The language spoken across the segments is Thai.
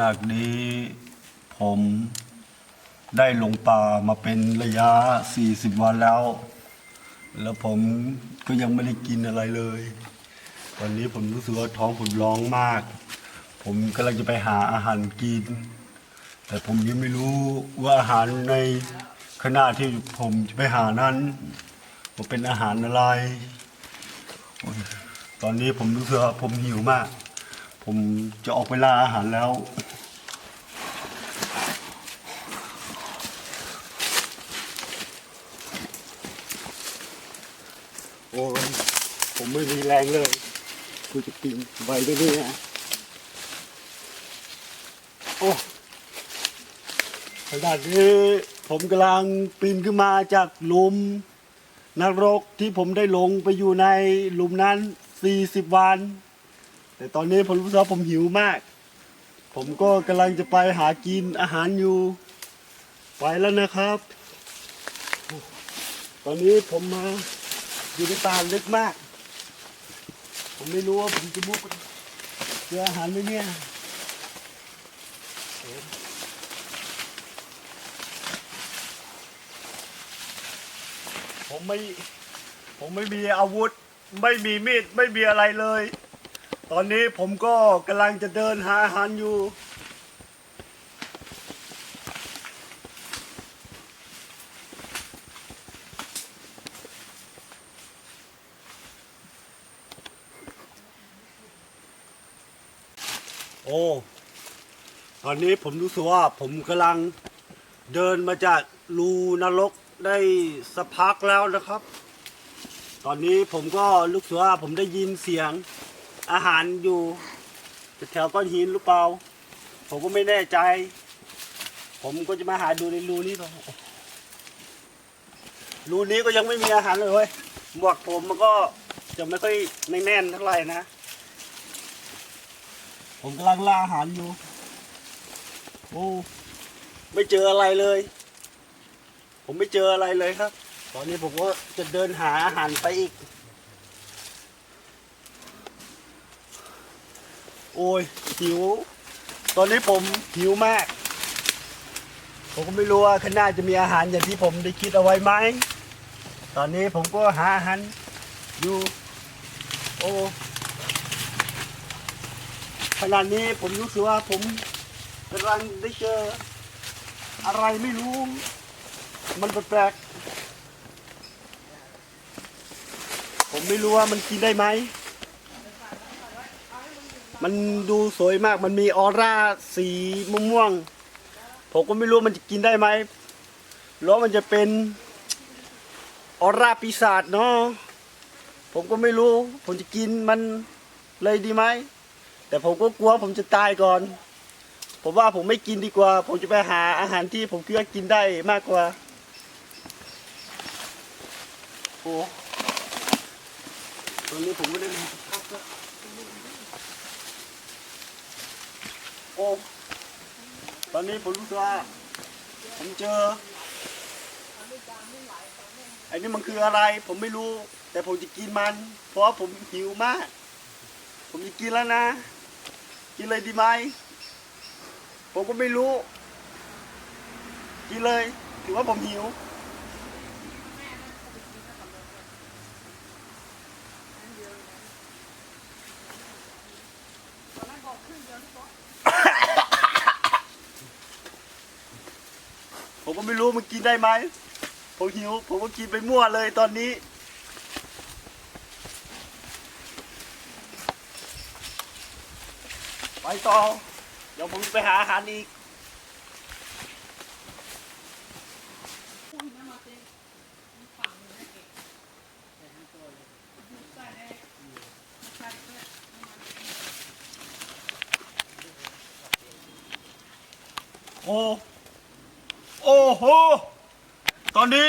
ณะนี้ผมได้ลงป่ามาเป็นระยะ 40 วันแล้ว แล้วผมก็ยังไม่ได้กินอะไรเลย วันนี้ผมรู้สึกว่าท้องผมร้องมาก ผมกำลังจะไปหาอาหารกิน แต่ผมยังไม่รู้ว่าอาหารในขณะที่ผมจะไปหานั้นมันเป็นอาหารอะไร ตอนนี้ผมรู้สึกว่าผมหิวมาก ผมจะออกไปล่าอาหารแล้ว โอ้ยผมไม่มีแรงเลยกูจะกินใบไปนี่ฮะโอ้ขนาดนี้ผมกำลังปีนขึ้นมาจากหลุมนรกที่ผมได้ลงไปอยู่ในหลุมนั้น 40 วัน แต่ตอนนี้ผมรู้สึกว่าผมหิวมาก ผมก็กำลังจะไปหากินอาหารอยู่ ไปแล้วนะครับ ตอนนี้ผมมา อยู่ในป่าลึกมาก ผมไม่รู้ว่าผมจะมุกเจออาหารไหมเนี่ยผมไม่ผมไม่มีอาวุธ ไม่มีมีด ไม่มีอะไรเลย ตอนนี้ผมก็กำลังจะเดินหาอาหารอยู่ โอ้ ตอนนี้ผมรู้สึกว่าผมกำลังเดินมาจากรูนรกได้สักพักแล้วนะครับ ตอนนี้ผมก็รู้สึกว่าผมได้ยินเสียงอาหารอยู่แถวก้อนหินหรือเปล่า ผมก็ไม่แน่ใจ ผมก็จะมาหาดูในรูนี้ก่อนรูนี้ก็ยังไม่มีอาหารเลยเว้ยหมวกผมมันก็จะไม่ค่อยไม่แน่นเท่าไหร่นะ ผมกำลังล่าอาหารอยู่ โอ้ไม่เจออะไรเลย ผมไม่เจออะไรเลยครับ ตอนนี้ผมก็จะเดินหาอาหารไปอีก โอ้ยหิว ตอนนี้ผมหิวมาก ผมก็ไม่รู้ว่าข้างหน้าจะมีอาหารอย่างที่ผมได้คิดเอาไว้ไหม ตอนนี้ผมก็หาอาหารอยู่ โอ้ขณะนี้ผมรู้สึกว่าผม กำลังได้เจอ อะไรไม่รู้ มันแปลกๆผมไม่รู้ว่ามันกินได้ไหม มันดูสวยมากมันมีออร่าสีม่วงๆผมก็ไม่รู้มันจะกินได้ไหมหรือว่ามันจะเป็นออร่าปีศาจเนาะผมก็ไม่รู้ ผมจะกินมันเลยดีไหม แต่ผมก็กลัวผมจะตายก่อน ผมว่าผมไม่กินดีกว่า ผมจะไปหาอาหารที่ผมคิดว่ากินได้มากกว่า โอ้ตอนนี้ผมไม่ได้มาสักพักแล้วโอ้ตอนนี้ผมรู้สึกว่า ผมเจอไอ้นี่มันคืออะไร ผมไม่รู้ แต่ผมจะกินมัน เพราะผมหิวมาก ผมจะกินแล้วนะ กินเลยดีไหม ผมก็ไม่รู้ กินเลย ถือว่าผมหิว ผมก็ไม่รู้มันกินได้ไหม ผมหิว ผมก็กินไปมั่วเลยตอนนี้ไปต่อ เดี๋ยวผมไปหาอาหารอีกโอ้โอ้โห ตอนนี้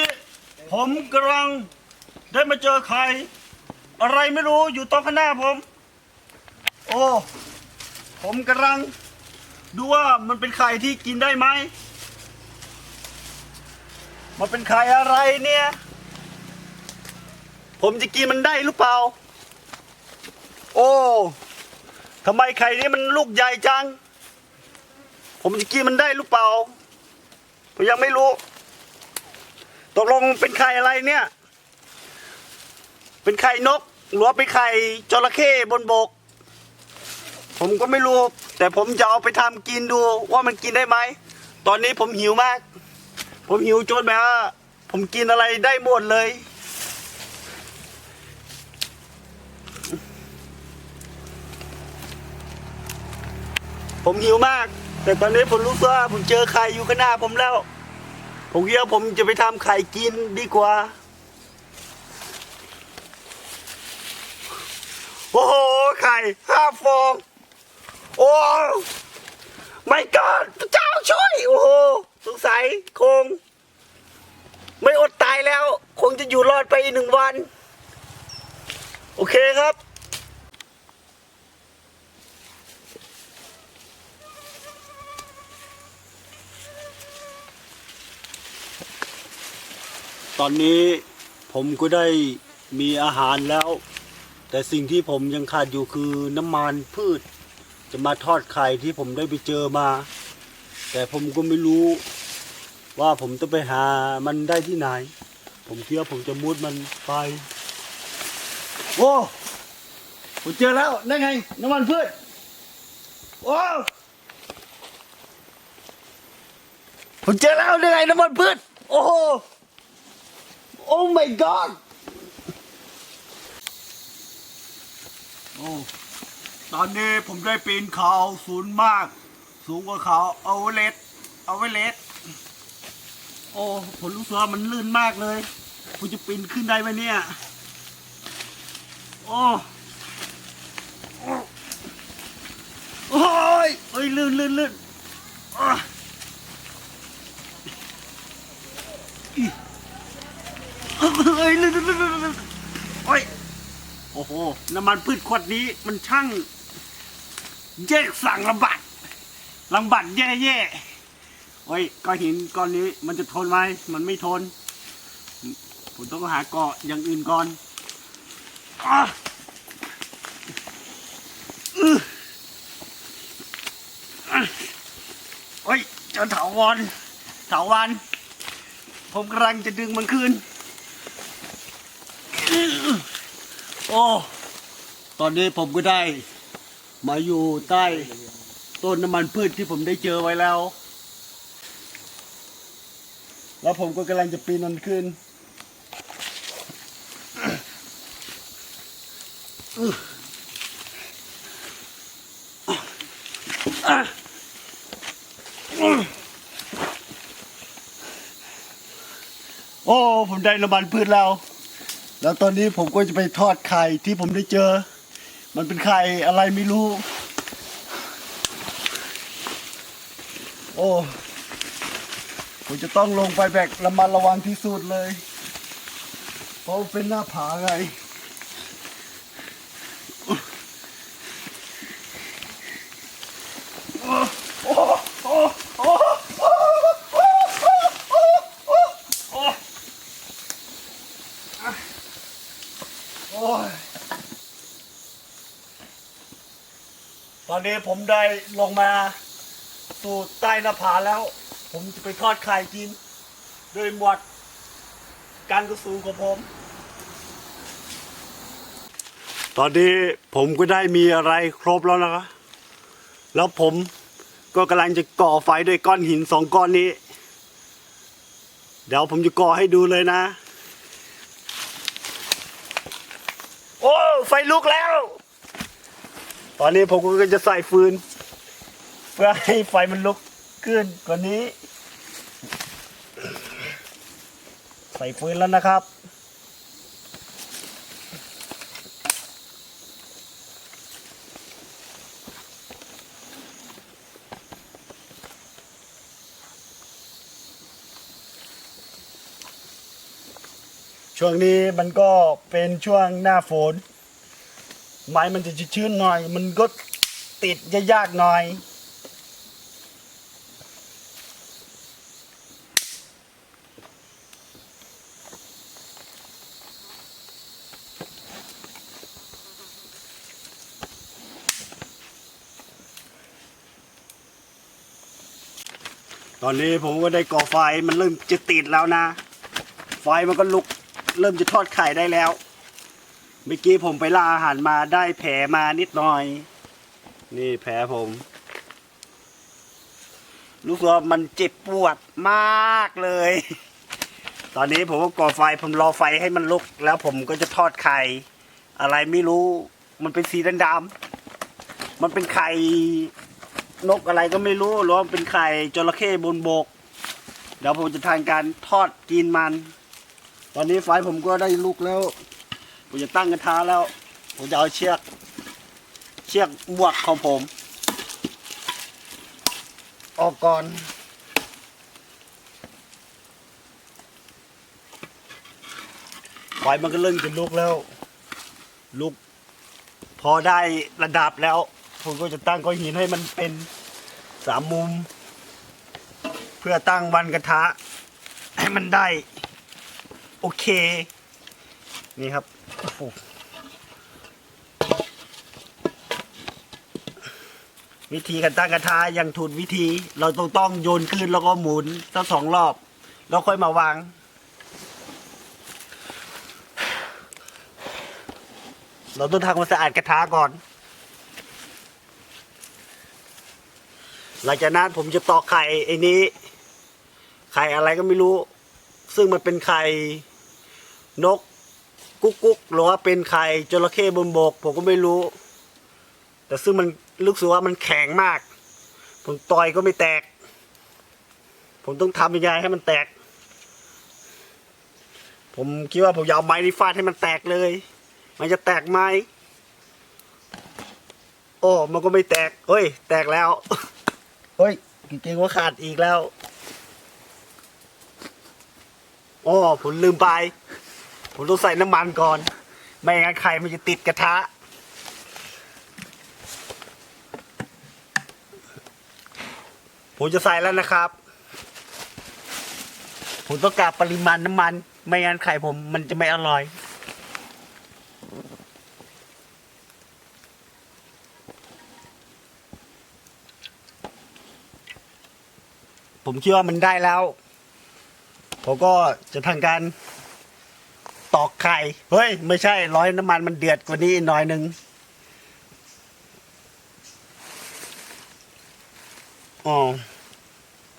ผมกำลังได้มาเจอใคร อะไรไม่รู้อยู่ตรงข้างหน้าผม โอ้ ผมกำลัง ดูว่ามันเป็นไข่ที่กินได้ไหมมันเป็นไข่อะไรเนี่ย ผมจะกินมันได้หรือเปล่า โอ้ทำไมไข่นี้มันลูกใหญ่จัง ผมจะกินมันได้หรือเปล่า ผมยังไม่รู้ ตกลงเป็นไข่อะไรเนี่ย เป็นไข่นก หรือว่าเป็นไข่จระเข้บนบก ผมก็ไม่รู้ แต่ผมจะเอาไปทำกินดูว่ามันกินได้ไหม ตอนนี้ผมหิวมาก ผมหิวจนแบบว่าผมกินอะไรได้หมดเลย ผมหิวมาก แต่ตอนนี้ผมรู้สึกว่าผมเจอไข่อยู่ข้างหน้าผมแล้ว ผมคิดว่าผมจะไปทำไข่กินดีกว่า โอ้โห ไข่ห้าฟอง โอ้ไม่กอดพระเจ้าช่วย โอ้โหสงสัยคง ไม่อดตายแล้ว คงจะอยู่รอดไปอีกหนึ่งวัน โอเคครับตอนนี้ผมก็ได้มีอาหารแล้ว แต่สิ่งที่ผมยังขาดอยู่คือน้ำมันพืช จะมาทอดไข่ที่ผมได้ไปเจอมา แต่ผมก็ไม่รู้ว่าผมจะไปหามันได้ที่ไหน ผมคิดว่าผมจะมุดมันไป โอ้ผมเจอแล้วได้ไง น้ำมันพืชโอ้ผมเจอแล้วได้ไงน้ำมันพืชโอ้โหโอ้ my god โอ้ ตอนนี้ผมได้ปีนเขาสูงมาก สูงกว่าเขาเอาเลสเอาไว้เลสโอ้ผมรู้สึกว่ามันลื่นมากเลยผมจะปีนขึ้นได้ไหมเนี่ย โอ้โอ้ยเอ้ยลื่นลื่นลื่นอะอีเอ้ยลื่นลื่นลื่นลื่นลื่นโอ้ยโอ้โหน้ำมันพืชขวดนี้มันช่าง แยกสั่งลำบากลำบากแย่แย่ๆโอ้ยก้อนหินก้อนนี้มันจะทนไหมมันไม่ทน ผมต้องหาเกาะอย่างอื่นก่อนอะอื้อโอ้ยเจอเถาวรเถาวัน ผมกำลังจะดึงมันคืนโอ้ ตอนนี้ผมก็ได้ มาอยู่ใต้ต้นน้ำมันพืชที่ผมได้เจอไว้แล้ว แล้วผมก็กำลังจะปีนมันขึ้นโอ้ ผมได้น้ำมันพืชแล้ว แล้วตอนนี้ผมก็จะไปทอดไข่ที่ผมได้เจอ มันเป็นไข่อะไรไม่รู้ โอ้ผมจะต้องลงไปแบกระมัดระวังที่สุดเลย เพราะเป็นหน้าผาไง นนี้ผมได้ลงมาสู่ใต้หน้าผาแล้ว ผมจะไปทอดไข่กินด้วยหมวดการกระสูงของผม ตอนนี้ผมก็ได้มีอะไรครบแล้วนะครับแล้วผมก็กำลังจะก่อไฟด้วยก้อนหินสองก้อนนี้ เดี๋ยวผมจะก่อให้ดูเลยนะ โอ้ ไฟลุกแล้ว ตอนนี้ผมก็จะใส่ฟืน เพื่อให้ไฟมันลุกขึ้นกว่านี้ ใส่ฟืนแล้วนะครับช่วงนี้มันก็เป็นช่วงหน้าฝน ไม้มันจะชื้นหน่อย มันก็ติดยากๆหน่อย ตอนนี้ผมก็ได้ก่อไฟมันเริ่มจะติดแล้วนะ ไฟมันก็ลุกเริ่มจะทอดไข่ได้แล้ว เมื่อกี้ผมไปล่าอาหารมาได้แผลมานิดหน่อย นี่แผลผมรู้สึกว่ามันเจ็บปวดมากเลย ตอนนี้ผมก็ก่อไฟผมรอไฟให้มันลุก แล้วผมก็จะทอดไข่ อะไรไม่รู้ มันเป็นสีดำๆมันเป็นไข่นกอะไรก็ไม่รู้หรือว่าเป็นไข่จระเข้บนบก เดี๋ยวผมจะทานการทอดกินมัน ตอนนี้ไฟผมก็ได้ลุกแล้ว ผมจะตั้งกระทะแล้ว ผมจะเอาเชือก เชือกบวกของผม ออกก่อนไฟมันก็เริ่มจะลุกแล้ว ลุก พอได้ระดับแล้ว ผมก็จะตั้งก้อนหินให้มันเป็นสามมุม เพื่อตั้งวันกระทะ ให้มันได้ โอเค นี่ครับ โอ้โหวิธีการตั้งกระทะยังถูกวิธี เราต้องต้องโยนขึ้นแล้วก็หมุนสักสองรอบ แล้วค่อยมาวางเราต้องทำความสะอาดกระทะก่อน หลังจากนั้นผมจะตอกไข่ไอ้นี้ ไข่อะไรก็ไม่รู้ ซึ่งมันเป็นไข่นก กุ๊กกุ๊กหรือว่าเป็นไข่จระเข้บนบก ผมก็ไม่รู้ แต่ซึ่งมันรู้สึกว่ามันแข็งมาก ผมต่อยก็ไม่แตก ผมต้องทำยังไงให้มันแตก ผมคิดว่าผมจะเอาไม้นี่ฟาดให้มันแตกเลย มันจะแตกไหมโอ้มันก็ไม่แตกเฮ้ย แตกแล้วเฮ้ยจริงๆว่าขาดอีกแล้ว โอ้ผมลืมไป ผมต้องใส่น้ำมันก่อน ไม่งั้นไข่มันจะติดกระทะ ผมจะใส่แล้วนะครับ ผมต้องการปริมาณน้ำมัน ไม่งั้นไข่ผมมันจะไม่อร่อยผมคิดว่ามันได้แล้ว ผมก็จะทำการ ตอกไข่ เฮ้ย ไม่ใช่ร้อยน้ำมันมันเดือดกว่านี้อีกหน่อยหนึ่งอ๋อ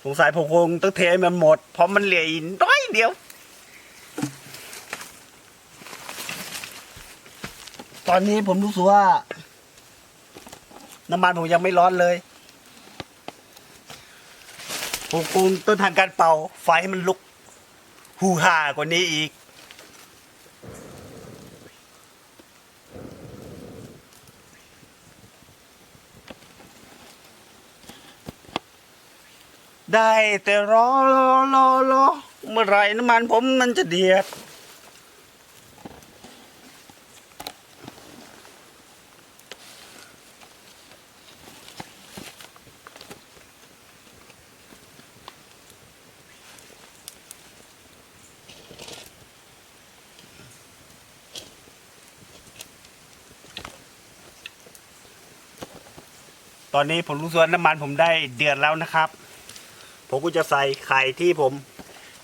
สงสัยผมคงต้องเทมันหมด เพราะมันเหลืออีกน้อยเดียว ตอนนี้ผมรู้สึกว่า น้ำมันผมยังไม่ร้อนเลย ผมคงต้องทำการเป่า ไฟให้มันลุก ฮูฮากว่านี้อีก ได้แต่รอรอรอรอเมื่อไรน้ำมันผมมันจะเดือดตอนนี้ผมรู้สึกว่าน้ำมันผมได้เดือดแล้วนะครับ ผมก็จะใส่ไข่ที่ผม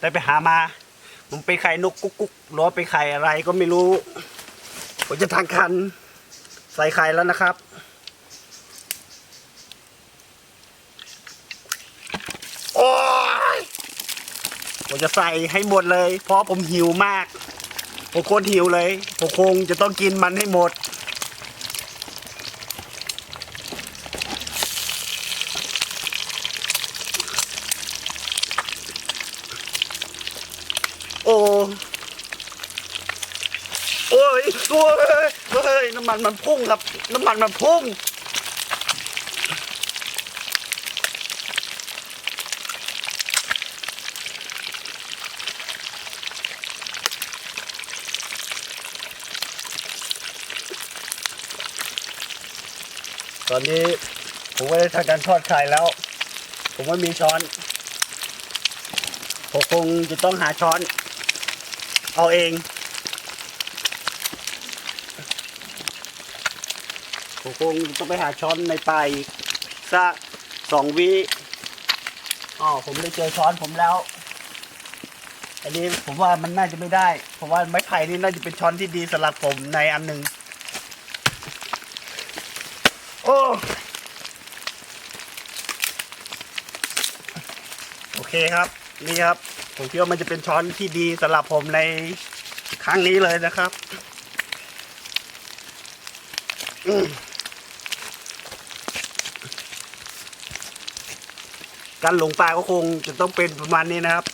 ได้ไปหามาผมเป็นไข่นกกุ๊กกุ๊กหรือเป็นไข่อะไรก็ไม่รู้ ผมจะทางคัน ใส่ไข่แล้วนะครับ โอ้ยผมจะใส่ให้หมดเลย เพราะผมหิวมาก ผมโคตรหิวเลย ผมคงจะต้องกินมันให้หมด โอ้โอ้ ยตัวเฮ้ยเฮ้ยน้ำมันมันพุ่งครับ น้ำมันมันพุ่งตอนนี้ผมก็ได้ทำการทอดไข่แล้ว ผมไม่มีช้อน ผมคงจะต้องหาช้อน เอาเอง ผม คงต้องไปหาช้อนในป่าอีกสักสองวิอ๋อผมได้เจอช้อนผมแล้ว อันนี้ผมว่ามันน่าจะไม่ได้ผมว่าไม้ไผ่นี่น่าจะเป็นช้อนที่ดีสำหรับผมในอันหนึ่งโอ้โอเคครับ นี่ครับ ผมคิดว่ามันจะเป็นช้อนที่ดีสำหรับผมในครั้งนี้เลยนะครับ อืม การหลงป่าก็คงจะต้องเป็นประมาณนี้นะครับ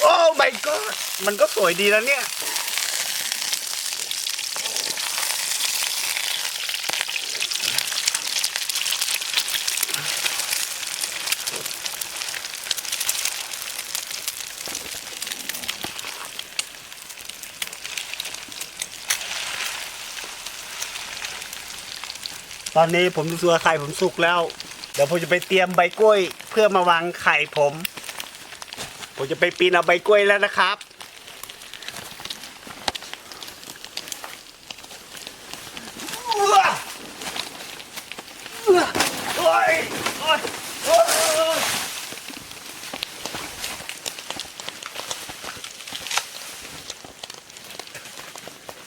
โอ้ my god มันก็สวยดีแล้วเนี่ยตอนนี้ผมรู้สึกว่าไข่ผมสุกแล้ว เดี๋ยวผมจะไปเตรียมใบกล้วย เพื่อมาวางไข่ผม ผมจะไปปีนเอาใบกล้วยแล้วนะครับ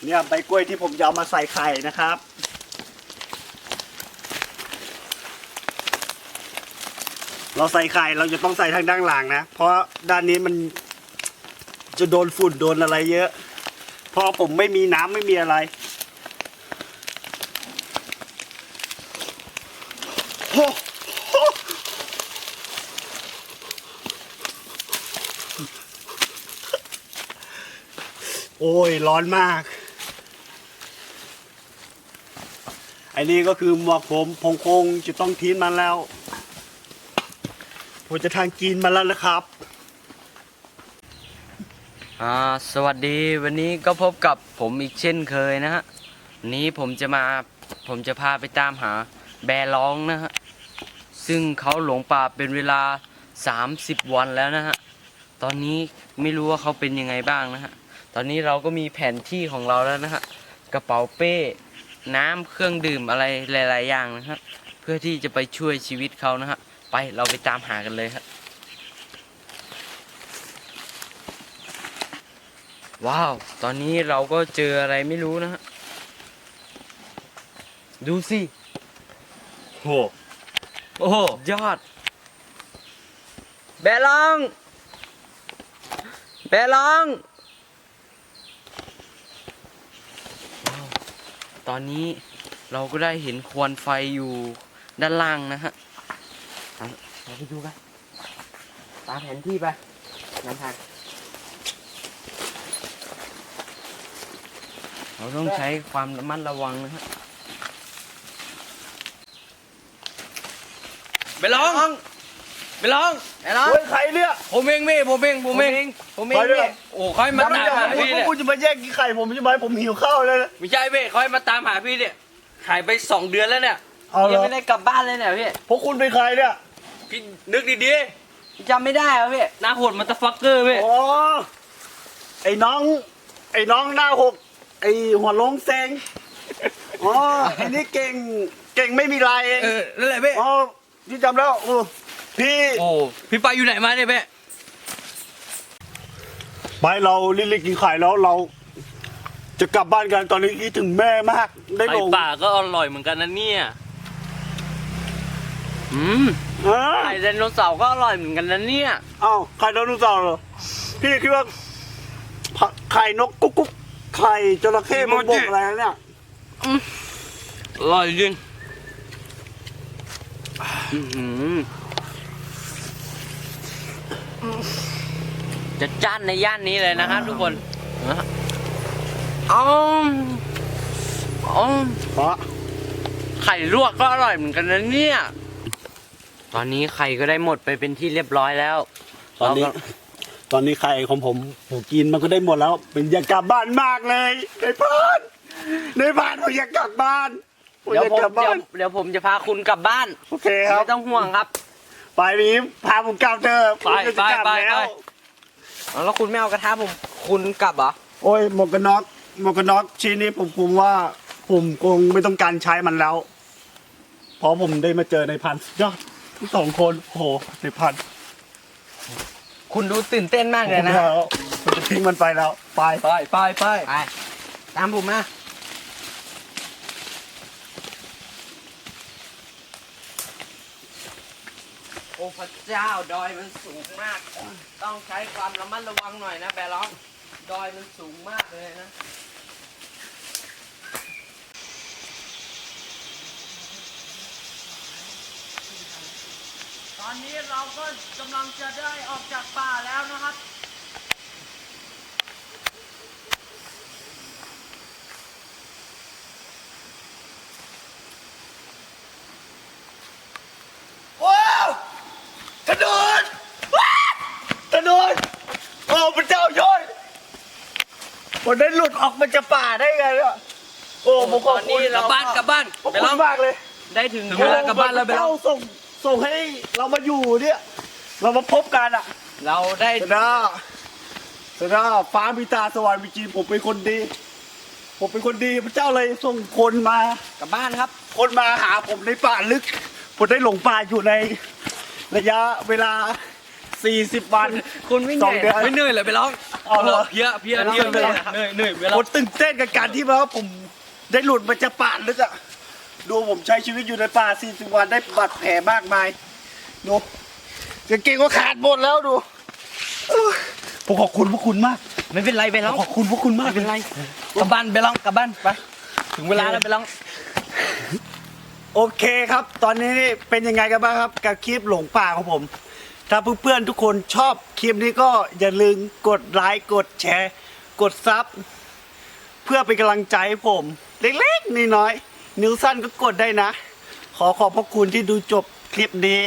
เนี่ยใบกล้วยที่ผมจะเอามาใส่ไข่นะครับ เราใส่ไข่เราจะต้องใส่ทางด้านหลังนะ เพราะด้านนี้มันจะโดนฝุ่นโดนอะไรเยอะเพราะผมไม่มีน้ำไม่มีอะไร โอ้โหโอ้ย ร้อนมาก ไอ้นี่ก็คือหมวกผมผมคงจะต้องทิ้งมันแล้ว ผมจะทานกินมาแล้วนะครับ อ่าสวัสดีวันนี้ก็พบกับผมอีกเช่นเคยนะฮะวันนี้ผมจะมาผมจะพาไปตามหาแบร์ร้องนะฮะซึ่งเขาหลงป่าเป็นเวลา 30 วันแล้วนะฮะตอนนี้ไม่รู้ว่าเขาเป็นยังไงบ้างนะฮะตอนนี้เราก็มีแผนที่ของเราแล้วนะฮะกระเป๋าเป้น้ำเครื่องดื่มอะไรหลาย ๆ อย่างนะฮะเพื่อที่จะไปช่วยชีวิตเขานะฮะ ไปเราไปตามหากันเลยฮะว้าว ตอนนี้เราก็เจออะไรไม่รู้นะฮะ ดูสิ โห โอ้โห ยอด แบลอง แบลองว้าวตอนนี้เราก็ได้เห็นควันไฟอยู่ด้านล่างนะฮะ เอาเราไปดูกันตามแผนที่ไปนำทางเราต้องใช้ความระมัดระวังนะฮะไปลองไปลองไปลอง เฮ้ยใครเนี่ย ผมเองพี่ผมเองผมเองผมเองไปด้วยพี่โอ้ค่อยมาตามหาพี่พวเนี่ยกคุณจะมาแย่งกินไข่ผมใช่ไหมผมหิวข้าวเลยนะไม่ใช่พี่ค่อยมาตามหาพี่เนี่ยหายไปสองเดือนแล้วเนี่ยเอาเหรอยังไม่ได้กลับบ้านเลยเนี่ยพี่พวกคุณเป็นใครเนี่ย พี่นึกดีๆจำไม่ได้เหรอพี่หน้าโหดมันตะฟักเกอร์พี่อ๋อไอ้น้อง ไอ้น้องหน้าหก ไอ้หัวโลงเซงอ๋อไอ้นี่เก่งเก่งไม่มีลายเองเออ นั่นแหละพี่อ๋อพี่จำแล้วโอ้พี่โอ้ พี่ไปอยู่ไหนมาเนี่ยพี่ไปเรารีบๆกินไข่แล้วเรา จะกลับบ้านกันตอนนี้คิดถึงแม่มาก ได้ไข่ลงป่าก็อร่อยเหมือนกันนะเนี่ย อืม อ่าไข่ไดโนเสาร์ก็อร่อยเหมือนกันนะเนี่ยเอ้าไข่ไดโนเสาร์เหรอพี่คิดว่าไข่นกกุ๊กกุ๊กไข่จระเข้มันบกอะไรนะเนี่ยอร่อยจริงอื้อหือจะจ้านในย่านนี้เลยนะครับทุกคนนะฮะอ๋ออ๋อเพราะไข่ลวกก็อร่อยเหมือนกันนะเนี่ย ตอนนี้ไข่ก็ได้หมดไปเป็นที่เรียบร้อยแล้วตอนนี้ เราก็ตอนนี้ไข่ของผมผมกินมันก็ได้หมดแล้ว เป็นอยากกลับบ้านมากเลยในพานในพานผมอยากกลับบ้านผมอเดี๋ยวยากผมกลับบ้าเดี๋ยว นเดี๋ยวผมจะพาคุณกลับบ้าน โอเคครับ ไม่ต้องห่วงครับ ไปนี้พาผมกลับเถอะไปผมจะกลับไปไปแล้วไปอ๋อแล้วคุณไม่เอากระทะผม คุณกลับเหรอ โอ้ยหมวกกันน็อกหมวกกันน็อกชิ้นนี้ผมคุมว่าผมคงไม่ต้องการใช้มันแล้ว เพราะผมได้มาเจอในพันสุดยอดทั้ง สองคนโอ้โหสิบพันคุณดูตื่นเต้นมากเลยนะ แล้วผมจะทิ้งมันไปแล้ว ไป ไปไปไปไป ตามผมมา โอ้พระเจ้า ดอยมันสูงมาก ต้องใช้ความระมัดระวังหน่อยนะแบล็อกดอยมันสูงมากเลยนะ อนนี้เราก็กำลังจะได้ออกจากป่าแล้วนะครับว้าวถนนว้าวถนนโอ้พระเจ้าช่วยผมได้หลุดออกมาจากป่าได้ไงเนี่ยโอ้ผมขอบคุณตอนนี้กลัเราบบ้านกลับบ้านขอบไปคุลอณงมากเลยได้ถึงถึงเวลากลับบ้านแล้วไปพระแล้เจ้าวส่ง ส่งให้เรามาอยู่เนี่ย เรามาพบกันอะเราได้สดาสดาฟ้ามีตาสว่างมีจริงผมเป็นคนดี ผมเป็นคนดีพระเจ้าเลยส่งคนมากลับบ้านครับ คนมาหาผมในป่าลึก ผมได้หลงป่าอยู่ในระยะเวลา 40 วัน คุณไม่เหสนื่องอยเดือนไม่เหนื่อยเลยไปลองเอาเหรอ เพี้ยเพี้ยไปลองเพี้ยไปลองเหนื่อยเหนื่อยไปลผองมตื่นเต้นกับการที่ว่าผมได้หลุดมาจากป่าลึกอะ ดูผมใช้ชีวิตอยู่ในป่า 40 วันได้บาดแผลมากมาย ดูกางเกงก็ขาดหมดแล้วดูเอ้ยผมขอบคุณพวกคุณมาก ไม่เป็นไรไปแล้วขอบคุณพวกคุณมากไม่เป็นไรกลับบ้านไปลองกลับบ้านไป ถึงเวลาแล้วไปลองโอเคครับ ตอนนี้นี่เป็นยังไงกันบ้างครับ กับคลิปหลงป่าของผม ถ้าเพื่อนๆทุกคนชอบคลิปนี้ก็อย่าลืมกดไลค์กดแชร์ กดซับเพื่อเป็นกำลังใจให้ผม เล็กๆน้อยๆ นิ้วสั้นก็กดได้นะ ขอขอบพระคุณที่ดูจบคลิปนี้